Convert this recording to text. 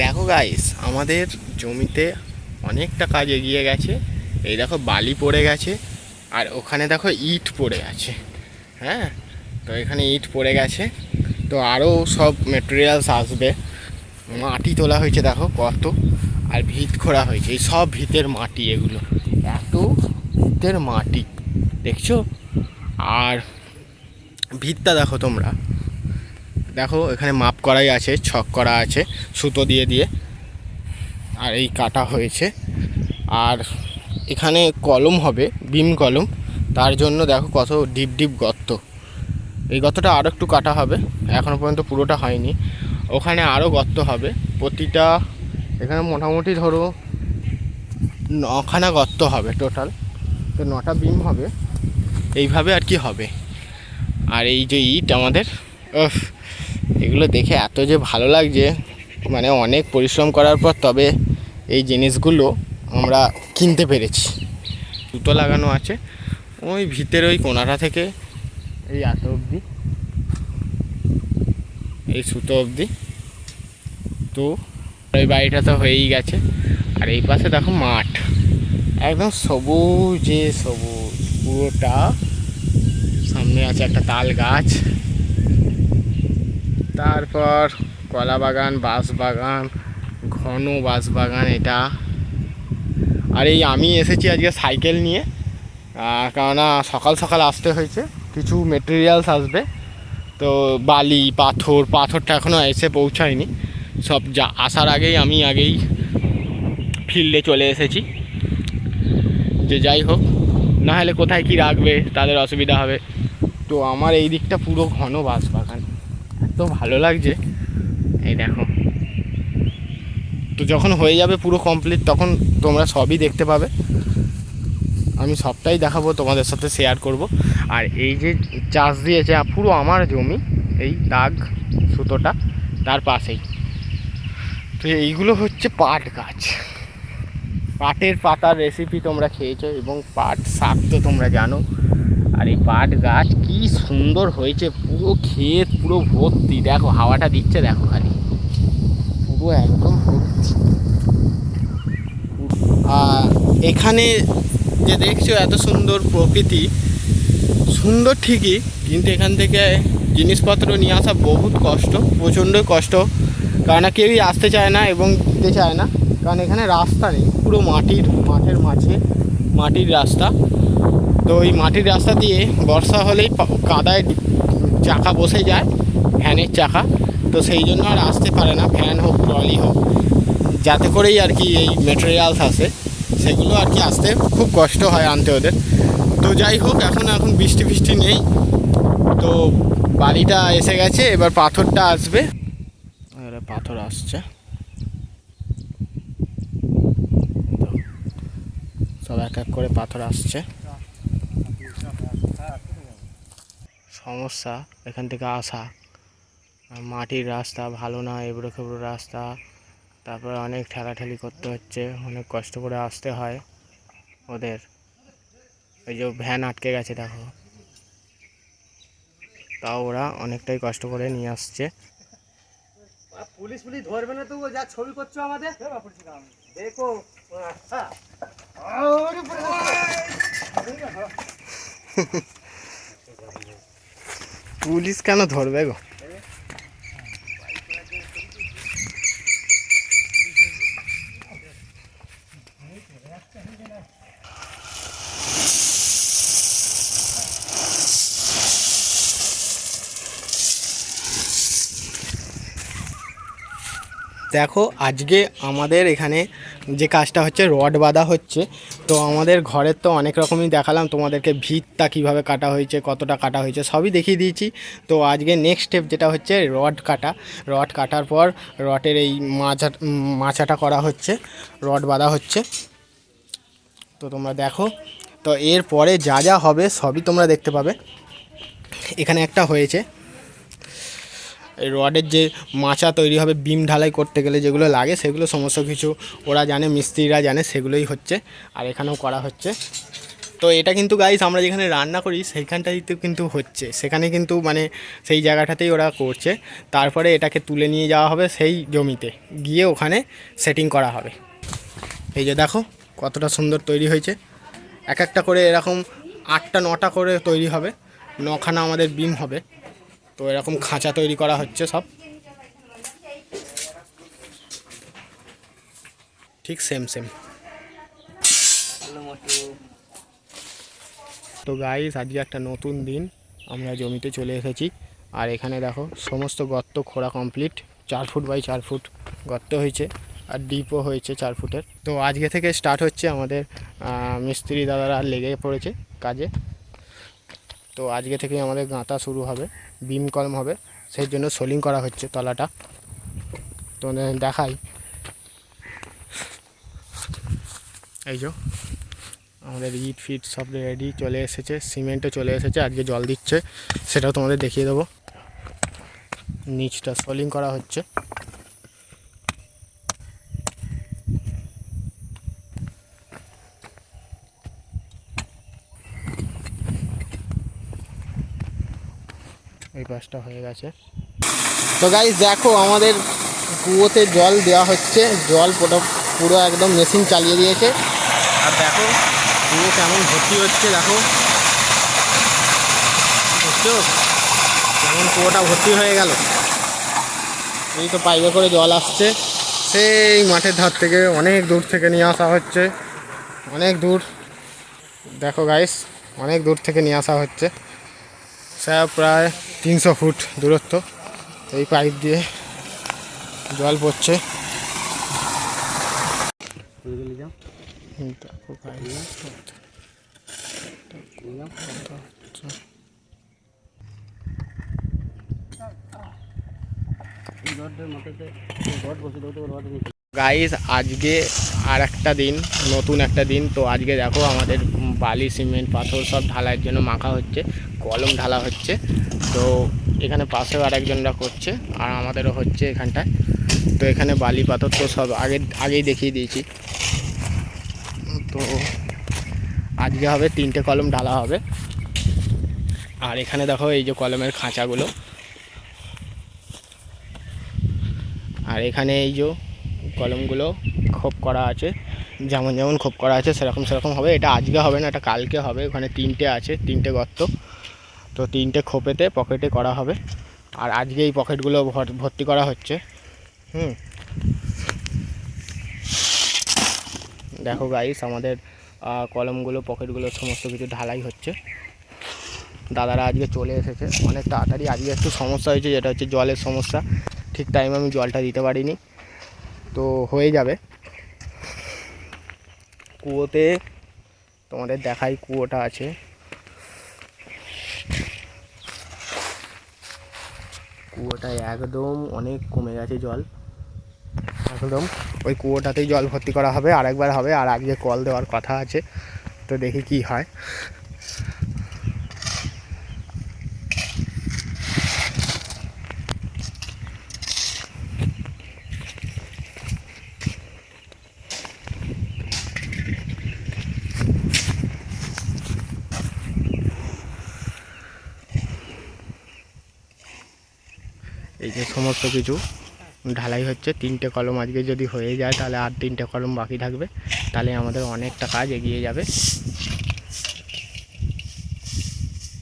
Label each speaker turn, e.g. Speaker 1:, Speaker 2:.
Speaker 1: দেখো গাইস আমাদের জমিতে অনেকটা কাজ এগিয়ে গেছে। এই দেখো বালি পড়ে গেছে, আর ওখানে দেখো ইট পড়ে আছে। হ্যাঁ তো এখানে ইট পড়ে গেছে। তো আরও সব মেটেরিয়ালস আসবে। মাটি তোলা হয়েছে দেখো কত, আর ভিত খোঁড়া হয়েছে। এই সব ভিতের মাটি এগুলো। এত ভিতের মাটি, দেখছ? আর ভিতটা দেখো তোমরা। দেখো, এখানে মাপ করাই আছে, ছক করা আছে, সুতো দিয়ে দিয়ে। আর এই কাটা হয়েছে। আর এখানে কলম হবে বিম কলম। তার জন্য দেখো কত ডিপ ডিপ গর্ত। এই গর্তটা আরও একটু কাটা হবে এখনও পর্যন্ত পুরোটা হয়নি। ওখানে আরও গর্ত হবে, প্রতিটা, এখানে মোটামুটি ধরো নখানা গর্ত হবে টোটাল তো নটা বিম হবে। এইভাবে আর কি হবে। আর এই যে ইট আমাদের এগুলো দেখে এত যে ভালো লাগছে মানে অনেক পরিশ্রম করার পর তবে এই জিনিসগুলো আমরা কিনতে পেরেছি। সুতো লাগানো আছে, ওই ভিতরে ওই কোনাটা থেকে এই এত অবধি, এই সুতো অবধি। তো ওই বাড়িটা তো হয়েই গেছে, আর এই পাশে দেখো মাঠ, একদম সবুজে সবুজ, পুরোটা। সামনে আছে একটা তাল গাছ। তারপর কলা বাগান, বাঁশ বাগান, ঘন বাঁশ বাগান এটা। আর এই আমি এসেছি আজকে সাইকেল নিয়ে কেননা সকাল সকাল আসতে হয়েছে, কিছু মেটেরিয়ালস আসবে। তো বালি, পাথর, পাথরটা এখনও এসে পৌঁছায়নি। সব যা, আসার আগেই আমি আগেই ফিল্ডে চলে এসেছি। যে যাই হোক, না হলে কোথায় কি রাখবে, তাদের অসুবিধা হবে। তো আমার এই দিকটা পুরো ঘন বাঁশ বাগান। ভালো লাগছে। এই দেখো। তো যখন হয়ে যাবে পুরো কমপ্লিট তখন তোমরা সবই দেখতে পাবে। আমি সবটাই দেখাবো, তোমাদের সাথে শেয়ার করব। আর এই যে চাষ দিয়েছে পুরো আমার জমি, এই দাগ সুতোটা তার পাশেই। তো এইগুলো হচ্ছে পাট গাছ। পাটের পাতার রেসিপি তোমরা খেয়েছো এবং পাট শাক তো তোমরা জানো। আর এই পাট গাছ, কি সুন্দর হয়েছে, পুরো ক্ষেত, পুরো ভর্তি। দেখো, হাওয়াটা দিচ্ছে, দেখো খালি। পুরো একদম ভর্তি। এখানে যে দেখছ, এত সুন্দর প্রকৃতি। সুন্দর ঠিকই, কিন্তু এখান থেকে জিনিসপত্র নিয়ে আসা বহুত কষ্ট, প্রচণ্ড কষ্ট। কারণ কেউই আসতে চায় না এবং দিতে চায় না। কারণ এখানে রাস্তা নেই, পুরো মাটির, মাঠের মাঝে মাটির রাস্তা। তো ওই মাটির রাস্তা দিয়ে বর্ষা হলেই কাদায় চাকা বসে যায় ভ্যানের চাকা। তো সেই জন্য আর আসতে পারে না ভ্যান হোক, ট্রলি হোক। যাতে করেই আর কি এই মেটেরিয়ালস আসে। সেগুলো আর কি আসতে খুব কষ্ট হয় আনতে ওদের। তো যাই হোক, এখন এখন বৃষ্টি ফিষ্টি নেই। তো বাড়িটা এসে গেছে, এবার পাথরটা আসবে। পাথর আসছে। সব এক এক করে পাথর আসছে। সমস্যা এখান থেকে আসা। মাটির রাস্তা ভালো না এবড়ো খেবড়ো রাস্তা। তারপরে অনেক ঠেলাঠেলি করতে হচ্ছে অনেক কষ্ট করে আসতে হয় ওদের। ওই যে ভ্যান আটকে গেছে দেখো। তাও ওরা অনেকটাই কষ্ট করে নিয়ে আসছে।
Speaker 2: পুলিশ পুলিশ ধরবে না তো যা ছবি করছ আমাদের। দেখো আচ্ছা
Speaker 1: পুলিশ কেন ধরবে গো? দেখো আজকে আমাদের এখানে যে কাজটা হচ্ছে রড বাঁধা হচ্ছে তো আমাদের ঘরের তো অনেক রকমই দেখালাম, তোমাদেরকে ভিতটা কীভাবে কাটা হয়েছে, কতটা কাটা হয়েছে, সবই দেখিয়ে দিয়েছি। তো আজকে নেক্সট স্টেপ যেটা হচ্ছে রড কাটা। রড কাটার পর রডের এই মাছা মাছাটা করা হচ্ছে রড বাঁধা হচ্ছে। তো তোমরা দেখো, তো এরপরে যা যা হবে সবই তোমরা দেখতে পাবে। এখানে একটা হয়েছে রডের যে মাচা তৈরি হবে, বিম ঢালাই করতে গেলে যেগুলো লাগে সেগুলো সমস্ত কিছু ওরা জানে, মিস্ত্রিরা জানে, সেগুলোই হচ্ছে। আর এখানেও করা হচ্ছে। তো এটা কিন্তু গাইস আমরা যেখানে রান্না করি সেইখানটাইতে কিন্তু হচ্ছে। সেখানে কিন্তু মানে সেই জায়গাটাতেই ওরা করছে। তারপরে এটাকে তুলে নিয়ে যাওয়া হবে সেই জমিতে। গিয়ে ওখানে সেটিং করা হবে। এই যে দেখো, কতটা সুন্দর তৈরি হয়েছে। এক একটা করে এরকম আটটা, নটা করে তৈরি হবে। নখানা আমাদের বিম হবে। তো এরকম খাঁচা তৈরি করা হচ্ছে সব। ঠিক সেম সেম তো গাইস আজকে একটা নতুন দিন। আমরা জমিতে চলে এসেছি। আর এখানে দেখো, সমস্ত গর্ত খোঁড়া কমপ্লিট চার ফুট বাই চার ফুট গর্ত হয়েছে আর ডিপও হয়েছে চার ফুটের তো আজকে থেকে স্টার্ট হচ্ছে আমাদের মিস্ত্রি দাদারা লেগে পড়েছে কাজে। তো আজকে থেকে আমাদের গাঁথা শুরু হবে, বিম কলম হবে, সেই জন্য সোলিং করা হচ্ছে তলাটা। তো দেখাই। এই যে, আমাদের ইট ফিট সব রেডি চলে এসেছে, সিমেন্টও চলে এসেছে, আজকে জল দিচ্ছে, সেটাও তোমাদের দেখিয়ে দেবো। নিচটা সোলিং করা হচ্ছে। এই পাশটা হয়ে গেছে। তো গাইজ দেখো আমাদের কুয়োতে জল দেওয়া হচ্ছে। জল পুরো পুরো একদম মেশিন চালিয়ে দিয়েছে। আর দেখো, কুয়ো কেমন ভর্তি হচ্ছে, দেখো। বুঝছ কেমন কুয়োটা ভর্তি হয়ে গেল। এই তো পাইপে করে জল আসছে। সেই মাঠের ধার থেকে অনেক দূর থেকে নিয়ে আসা হচ্ছে। অনেক দূর। দেখো গাইস অনেক দূর থেকে নিয়ে আসা হচ্ছে। প্রায় তিনশো ফুট দূরত্ব। এই পাইপ দিয়ে জল পড়ছে। হুম, দেখো guys, গাইস আজকে আর একটা দিন, নতুন একটা দিন। তো আজকে দেখো আমাদের বালি, সিমেন্ট, পাথর সব ঢালাইয়ের জন্য মাখা হচ্ছে, কলম ঢালা হচ্ছে। তো এখানে পাশেও আর একজনরা করছে, আর আমাদেরও হচ্ছে এখানটায়। তো এখানে বালি, পাথর তো সব আগে, আগেই দেখিয়ে দিয়েছি। তো আজকে হবে, তিনটে কলম ঢালা হবে। আর এখানে দেখো এই যে কলমের খাঁচাগুলো। আর এখানে এই যে কলমগুলো খোপ করা আছে। যেমন যেমন খোপ করা আছে, সেরকম সেরকম হবে। এটা আজকে হবে না, এটা কালকে হবে। ওখানে তিনটে আছে, তিনটে গর্ত। তো তিনটে খোপেতে, পকেটে করা হবে। আর আজকে এই পকেটগুলো ভর- ভর্তি করা হচ্ছে। হুম। দেখো গাইস আমাদের কলমগুলো, পকেটগুলো, সমস্ত কিছু ঢালাই হচ্ছে। দাদারা আজকে চলে এসেছে। অনেক তাড়াতাড়ি আজকে একটু সমস্যা হয়েছে, যেটা হচ্ছে জলের সমস্যা। ঠিক টাইমে আমি জলটা দিতে পারিনি। তো হয়ে যাবে। কুয়োতে তোমাদের দেখাই কুয়োটা আছে। কুয়োটায় একদম অনেক কমে গেছে জল। একদম ওই কুয়োটাতেই জল ভর্তি করা হবে আর একবার হবে, আর আজকে কল দেওয়ার কথা আছে, তো দেখি কি হয়। এই যে সমস্ত কিছু ঢালাই হচ্ছে, তিনটে কলম আজকে যদি হয়ে যায় তাহলে আর তিনটে কলম বাকি থাকবে, তাহলে আমাদের অনেকটা কাজ এগিয়ে যাবে।